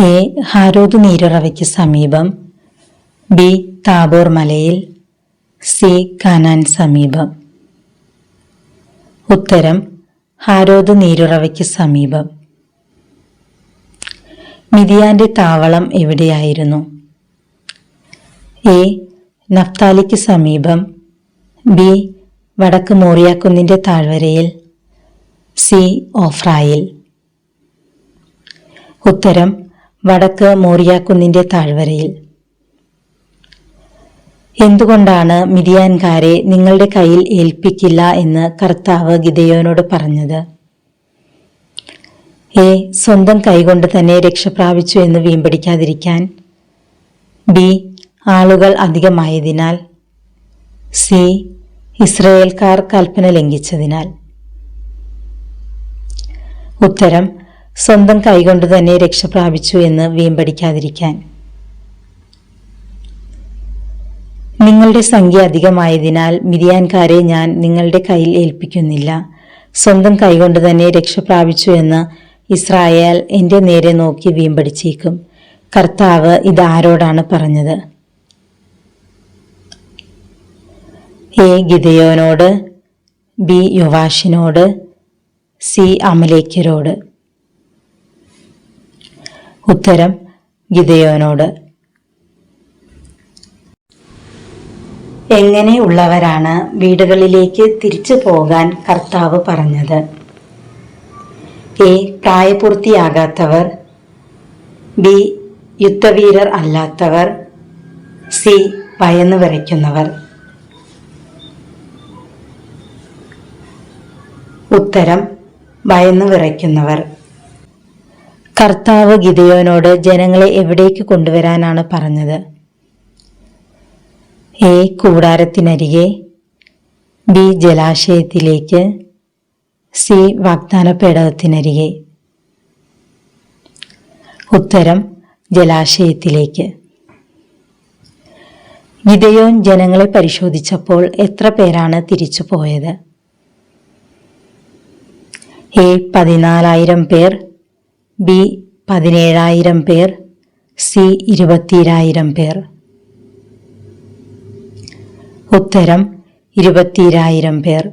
A. ഹാരോദ് നീരുറവയ്ക്ക് സമീപം. B. Tabor മലയിൽ. C. Canaan സമീപം. ഉത്തരം. ഹാരോദ് നീരുറവയ്ക്ക് സമീപം. മിതിയാന്റെ താവളം എവിടെയായിരുന്നു? എ. നഫ്താലിക്ക് സമീപം. ബി. വടക്ക് മോറിയാക്കുന്നിന്റെ താഴ്വരയിൽ. സി. ഓഫ്രായിൽ. ഉത്തരം. വടക്ക് മോറിയാക്കുന്നിന്റെ താഴ്വരയിൽ. എന്തുകൊണ്ടാണ് മിതിയാൻകാരെ നിങ്ങളുടെ കയ്യിൽ ഏൽപ്പിക്കില്ല എന്ന് കർത്താവ് ഗിതയോനോട് പറഞ്ഞത്? എ സ്വന്തം കൈകൊണ്ട് തന്നെ രക്ഷപ്രാപിച്ചു എന്ന് വീമ്പടിക്കാതിരിക്കാൻ. ബി ആളുകൾ അധികമായതിനാൽ. സി ഇസ്രയേൽക്കാർ കൽപ്പന ലംഘിച്ചതിനാൽ. ഉത്തരം സ്വന്തം കൈകൊണ്ട് തന്നെ രക്ഷ പ്രാപിച്ചു എന്ന് വീമ്പടിക്കാതിരിക്കാൻ. നിങ്ങളുടെ സംഖ്യ അധികമായതിനാൽ മിതിയാൻകാരെ ഞാൻ നിങ്ങളുടെ കയ്യിൽ ഏൽപ്പിക്കുന്നില്ല. സ്വന്തം കൈകൊണ്ട് തന്നെ രക്ഷ പ്രാപിച്ചു എന്ന് ഇസ്രായേൽ എന്റെ നേരെ നോക്കി വീമ്പടിച്ചേക്കും. കർത്താവ് ഇത് ആരോടാണ് പറഞ്ഞത്? എ ഗിതയോനോട് ബി യുവാഷിനോട് സി അമലേക്കരോട് ഉത്തരം ഗിതയോനോട് എങ്ങനെയുള്ളവരാണ് വീടുകളിലേക്ക് തിരിച്ചു പോകാൻ കർത്താവ് പറഞ്ഞത്? എ. പ്രായപൂർത്തിയാകാത്തവർ. ബി. യുദ്ധവീരർ അല്ലാത്തവർ. സി. ഭയന്നു വരയ്ക്കുന്നവർ ഉത്തരം ഭയന്നു വിറയ്ക്കുന്നവർ. കർത്താവ് ഗിതയോനോട് ജനങ്ങളെ എവിടേക്ക് കൊണ്ടുവരാനാണ് പറഞ്ഞത്? എ കൂടാരത്തിനരികെ ബി ജലാശയത്തിലേക്ക് സി വാഗ്ദാന പേടകത്തിനരികെ ഉത്തരം ജലാശയത്തിലേക്ക്. ഗിതയോൻ ജനങ്ങളെ പരിശോധിച്ചപ്പോൾ എത്ര പേരാണ് തിരിച്ചു പോയത് എ പതിനാലായിരം പേർ ബി പതിനേഴായിരം പേർ സി ഇരുപത്തിരായിരം പേർ. ഉത്തരം ഇരുപത്തിരായിരം പേർ.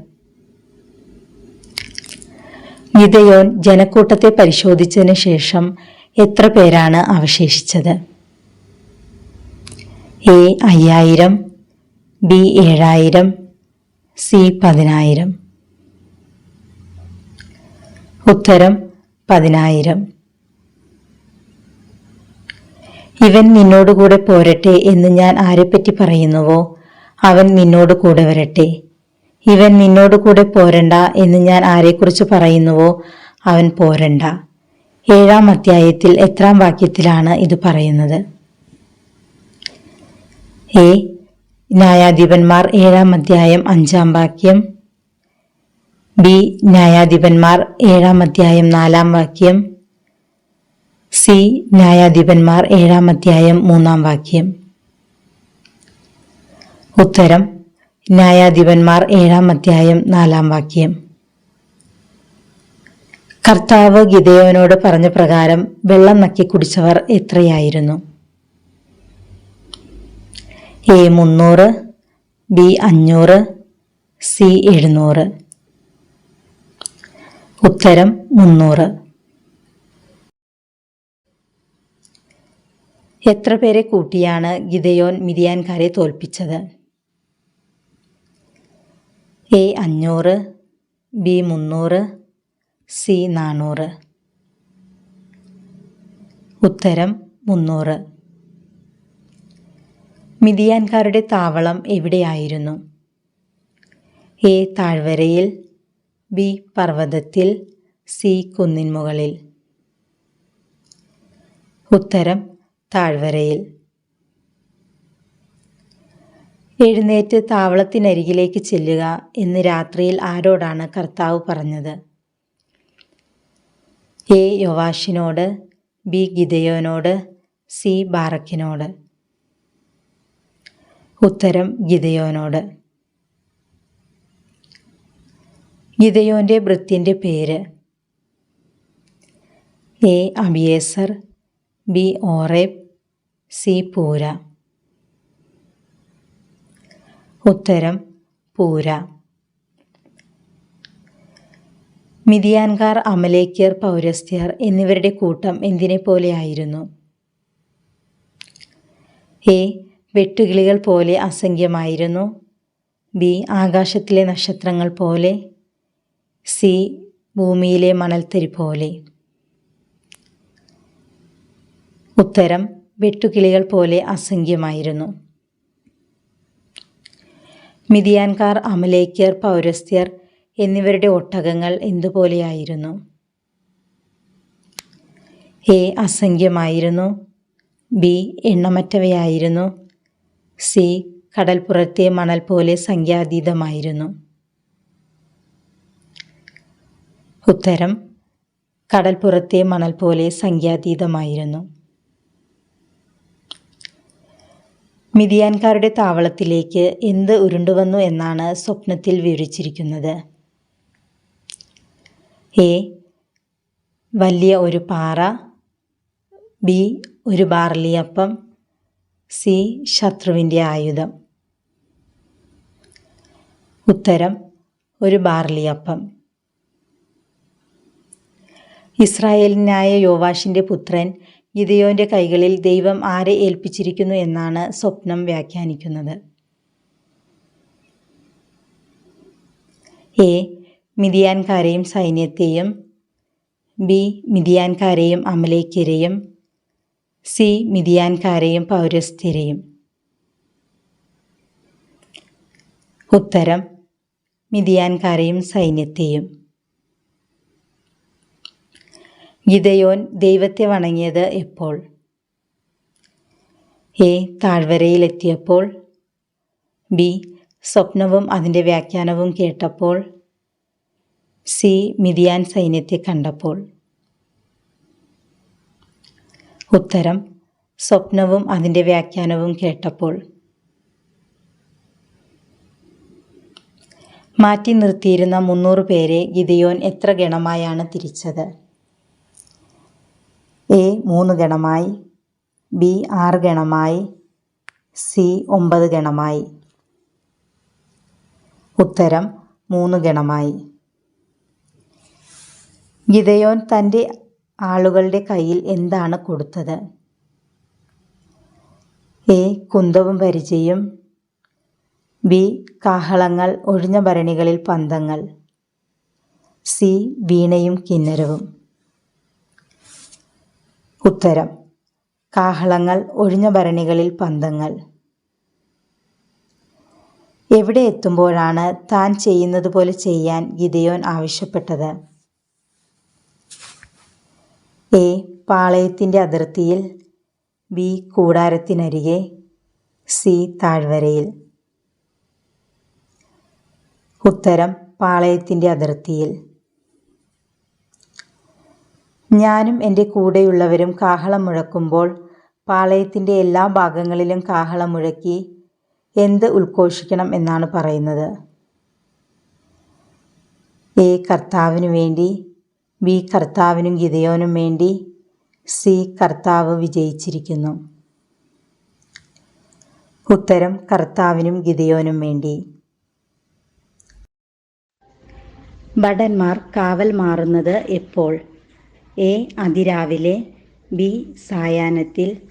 ഗിദയോൻ ജനക്കൂട്ടത്തെ പരിശോധിച്ചതിന് ശേഷം എത്ര പേരാണ് അവശേഷിച്ചത്? എ അയ്യായിരം ബി ഏഴായിരം സി പതിനായിരം. ഉത്തരം പതിനായിരം. ഇവൻ നിന്നോടുകൂടെ പോരട്ടെ എന്ന് ഞാൻ ആരെപ്പറ്റി പറയുന്നുവോ? അവൻ നിന്നോട് കൂടെ വരട്ടെ. ഇവൻ നിന്നോട് കൂടെ പോരണ്ട എന്ന് ഞാൻ ആരെക്കുറിച്ച് പറയുന്നുവോ? അവൻ പോരണ്ട. ഏഴാം അധ്യായത്തിൽ എത്രാം വാക്യത്തിലാണ് ഇത് പറയുന്നത്? എ ന്യായാധിപന്മാർ ഏഴാം അധ്യായം അഞ്ചാം വാക്യം. ബി ന്യായാധിപന്മാർ ഏഴാം അധ്യായം നാലാം വാക്യം. സി ന്യായാധിപന്മാർ ഏഴാം അധ്യായം മൂന്നാം വാക്യം. ഉത്തരം ന്യായാധിപന്മാർ ഏഴാം അധ്യായം നാലാം വാക്യം. കർത്താവ് ഗിതയോനോട് പറഞ്ഞ പ്രകാരം വെള്ളം നക്കി കുടിച്ചവർ എത്രയായിരുന്നു? എ മുന്നൂറ് ബി അഞ്ഞൂറ് സി എഴുന്നൂറ്. ഉത്തരം മുന്നൂറ്. എത്ര പേരെ കൂട്ടിയാണ് ഗിതയോൻ മിതിയാൻകാരെ തോൽപ്പിച്ചത്? എ അഞ്ഞൂറ് ബി മുന്നൂറ് സി നാനൂറ്. ഉത്തരം മുന്നൂറ്. മിതിയാൻകാരുടെ താവളം എവിടെയായിരുന്നു? എ താഴ്വരയിൽ ബി പർവതത്തിൽ സി കുന്നിൻ മുകളിൽ ഉത്തരം താഴ്വരയിൽ. എഴുന്നേറ്റ് താവളത്തിനരികിലേക്ക് ചെല്ലുക എന്ന് രാത്രിയിൽ ആരോടാണ് കർത്താവ് പറഞ്ഞത്? എ. യൊവാഷിനോട് ബി. ഗിതയോനോട് സി. ബാറക്കിനോട്. ഉത്തരം ഗിതയോനോട് ഗിതയോന്റെ വൃത്തിന്റെ പേര്. A. Abiezer B Oreb C Purah. ഉത്തരം പൂര. മിതിയാൻകാർ അമലേക്കിയർ പൗരസ്ത്യർ എന്നിവരുടെ കൂട്ടം എന്തിനെ പോലെയായിരുന്നു എ. വെട്ടുകിളികൾ പോലെ അസംഖ്യമായിരുന്നു. ബി. ആകാശത്തിലെ നക്ഷത്രങ്ങൾ പോലെ. സി. ഭൂമിയിലെ മണൽത്തരി പോലെ. ഉത്തരം വെട്ടുകിളികൾ പോലെ അസംഖ്യമായിരുന്നു. മിതിയാൻകാർ അമലേക്യർ പൗരസ്ത്യർ എന്നിവരുടെ ഒട്ടകങ്ങൾ എന്തുപോലെയായിരുന്നു? എ. അസംഖ്യമായിരുന്നു. ബി. എണ്ണമറ്റവയായിരുന്നു. സി. കടൽപ്പുറത്തെ മണൽ പോലെ സംഖ്യാതീതമായിരുന്നു. ഉത്തരം കടൽപ്പുറത്തെ മണൽ പോലെ സംഖ്യാതീതമായിരുന്നു. മിതിയാൻകാരുടെ താവളത്തിലേക്ക് എന്ത് ഉരുണ്ടുവന്നു എന്നാണ് സ്വപ്നത്തിൽ വിവരിച്ചിരിക്കുന്നത്. എ. വലിയ ഒരു പാറ. ബി. ഒരു ബാർലിയപ്പം. സി. ശത്രുവിന്റെ ആയുധം. ഉത്തരം. ഒരു ബാർലിയപ്പം. ഇസ്രായേലിനായ യോവാഷിന്റെ പുത്രൻ ഗിദയോന്റെ കൈകളിൽ ദൈവം ആരെ ഏൽപ്പിച്ചിരിക്കുന്നു എന്നാണ് സ്വപ്നം വ്യാഖ്യാനിക്കുന്നത്. എ. മിതിയാൻകാരെയും സൈന്യത്തെയും. ബി. മിതിയാൻകാരെയും അമലേക്കരെയും സി. മിതിയാൻകാരെയും പൗരസ്ഥരെയും. ഉത്തരം. മിതിയാൻകാരെയും സൈന്യത്തെയും. ഗിദയോൻ ദൈവത്തെ വണങ്ങിയത് എപ്പോൾ? എ. താഴ്വരയിലെത്തിയപ്പോൾ. ബി. സ്വപ്നവും അതിന്റെ വ്യാഖ്യാനവും കേട്ടപ്പോൾ. സി. മിതിയാൻ സൈന്യത്തെ കണ്ടപ്പോൾ. ഉത്തരം. സ്വപ്നവും അതിന്റെ വ്യാഖ്യാനവും കേട്ടപ്പോൾ. മാറ്റി നിർത്തിയിരുന്ന മുന്നൂറ് പേരെ ഗിതയോൻ എത്ര ഗണമായാണ് തിരിച്ചത്? എ മൂന്ന് ഗണമായി ബി ആറ് ഗണമായി സി ഒമ്പത് ഗണമായി. ഉത്തരം മൂന്ന് ഗണമായി. ഗിതയോൻ തന്റെ ആളുകളുടെ കയ്യിൽ എന്താണ് കൊടുത്തത്? എ കുന്തവും പരിചയും ബി കാഹളങ്ങൾ ഒഴിഞ്ഞ ഭരണികളിൽ പന്തങ്ങൾ സി വീണയും കിന്നരവും. ഉത്തരം. കാഹളങ്ങൾ ഒഴിഞ്ഞ ഭരണികളിൽ പന്തങ്ങൾ. എവിടെ എത്തുമ്പോഴാണ് താൻ ചെയ്യുന്നത് പോലെ ചെയ്യാൻ ഗിതയോൻ ആവശ്യപ്പെട്ടത്? എ. പാളയത്തിന്റെ അതിർത്തിയിൽ ബി. കൂടാരത്തിനരികെ സി. താഴ്വരയിൽ. ഉത്തരം പാളയത്തിന്റെ അതിർത്തിയിൽ. ഞാനും എന്റെ കൂടെയുള്ളവരും കാഹളം മുഴക്കുമ്പോൾ പാളയത്തിന്റെ എല്ലാ ഭാഗങ്ങളിലും കാഹളം മുഴക്കി എന്ത് ഉദ്ഘോഷിക്കണം എന്നാണ് പറയുന്നത്. എ കർത്താവിനു വേണ്ടി ബി കർത്താവിനും ഗിതയോനും വേണ്ടി സി കർത്താവ് വിജയിച്ചിരിക്കുന്നു. ഉത്തരം കർത്താവിനും ഗിതയോനും വേണ്ടി. ഭടന്മാർ കാവൽ മാറുന്നത് എപ്പോൾ? എ അതിരാവിലെ ബി സായാഹ്നത്തിൽ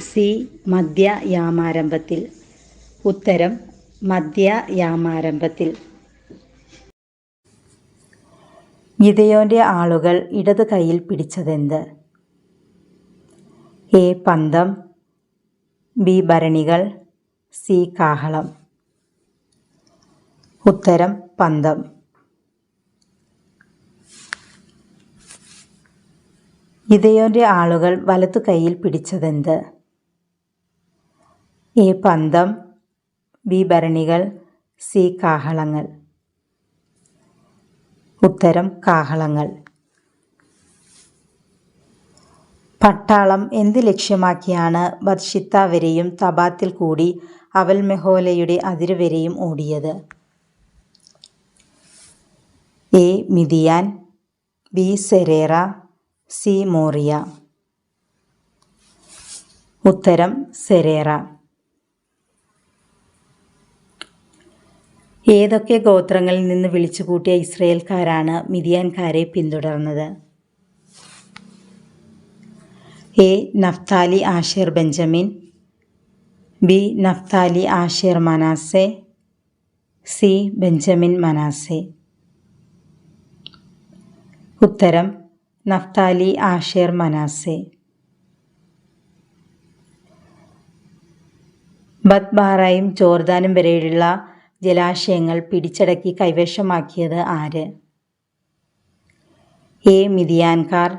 സി മധ്യയാമാരംഭത്തിൽ. ഉത്തരം മധ്യയാമാരംഭത്തിൽ. ഗിതയോന്റെ ആളുകൾ ഇടത് കൈയിൽ പിടിച്ചതെന്ത്? എ പന്തം ബി ഭരണികൾ സി കാഹളം. ഉത്തരം പന്തം. ഇതയോന്റെ ആളുകൾ വലത്തു കൈയിൽ പിടിച്ചതെന്ത്? എ പന്തം ബി ഭരണികൾ സി കാഹളങ്ങൾ. ഉത്തരം കാഹളങ്ങൾ. പട്ടാളം എന്ത് ലക്ഷ്യമാക്കിയാണ് ബദ്ഷിത്ത വരെയും തബാത്തിൽ കൂടി അവൽ മെഹോലയുടെ അതിരുവരെയും ഓടിയത്? A Midian B Zererah C. Moriah. ഉത്തരം സെരേറ. ഏതൊക്കെ ഗോത്രങ്ങളിൽ നിന്ന് വിളിച്ചുകൂട്ടിയ ഇസ്രയേൽക്കാരാണ് മിതിയാൻകാരെ പിന്തുടർന്നത്? A. Naphtali Asher Benjamin. B. Naphtali Asher Manasseh. C. Benjamin Manasseh. ഉത്തരം നഫ്താലി ആഷേർ മനാസെ. ബത്ബാറയും ജോർദാനും വരെയുള്ള ജലാശയങ്ങൾ പിടിച്ചടക്കി കൈവശമാക്കിയത് ആര്? എ. മിതിയാൻകാർ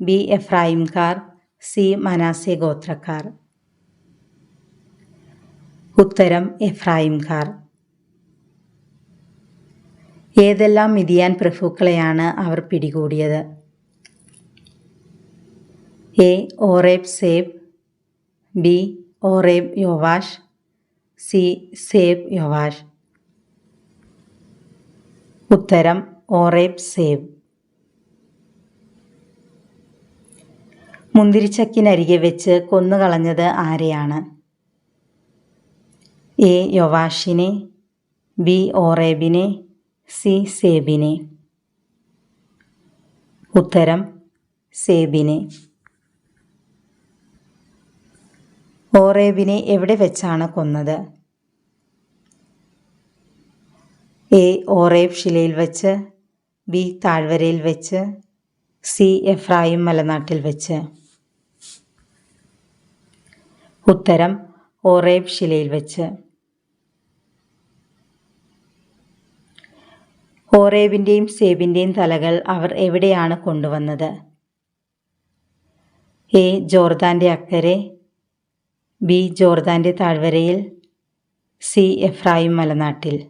ബി. എഫ്രായിംകാർ സി. മനാസെ ഗോത്രക്കാർ. ഉത്തരം എഫ്രായിംകാർ. ഏതെല്ലാം മിതിയാൻ പ്രഭുക്കളെയാണ് അവർ പിടികൂടിയത്? A Oreb Zeeb B Oreb Joash C Zeeb Joash. ഉത്തരം ഓറേബ് സേബ്. മുന്തിരിച്ചക്കിനരികെ വെച്ച് കൊന്നുകളഞ്ഞത് ആരെയാണ്? എ യൊവാഷിനെ ബി ഓറേബിനെ സി സേബിനെ. ഉത്തരം സേബിനെ. ഓറേബിനെ എവിടെ വെച്ചാണ് കൊന്നത്? എ. ഓറേബ് ശിലയിൽ വെച്ച് ബി. താഴ്വരയിൽ വെച്ച് സി. എഫ്രായിം മലനാട്ടിൽ വെച്ച്. ഉത്തരം ഓറേബ് ശിലയിൽ വെച്ച്. ഓറേബിന്റെയും സേബിന്റെയും തലകൾ അവർ എവിടെയാണ് കൊണ്ടുവന്നത്? എ. ജോർദാന്റെ അക്കരെ ബി ജോർദാന്റെ താഴ്വരയിൽ സി എഫ്രായിം മലനാട്ടിൽ.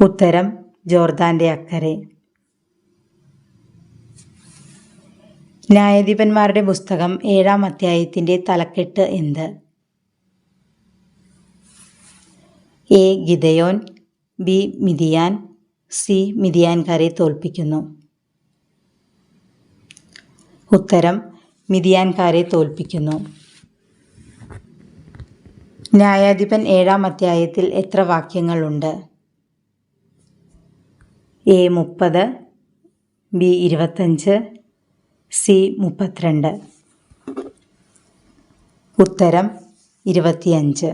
ഉത്തരം ജോർദാന്റെ അക്കരെ. ന്യായാധിപന്മാരുടെ പുസ്തകം ഏഴാം അധ്യായത്തിന്റെ തലക്കെട്ട് എന്ത്? A. Gideon B. Midian C. മിതിയാൻകാരെ തോൽപ്പിക്കുന്നു. ഉത്തരം മിതിയാൻകാരെ തോൽപ്പിക്കുന്നു. ന്യായാധിപൻ ഏഴാം അധ്യായത്തിൽ എത്ര വാക്യങ്ങളുണ്ട്? എ മുപ്പത് ബി ഇരുപത്തഞ്ച് സി മുപ്പത്തിരണ്ട്. ഉത്തരം ഇരുപത്തിയഞ്ച്.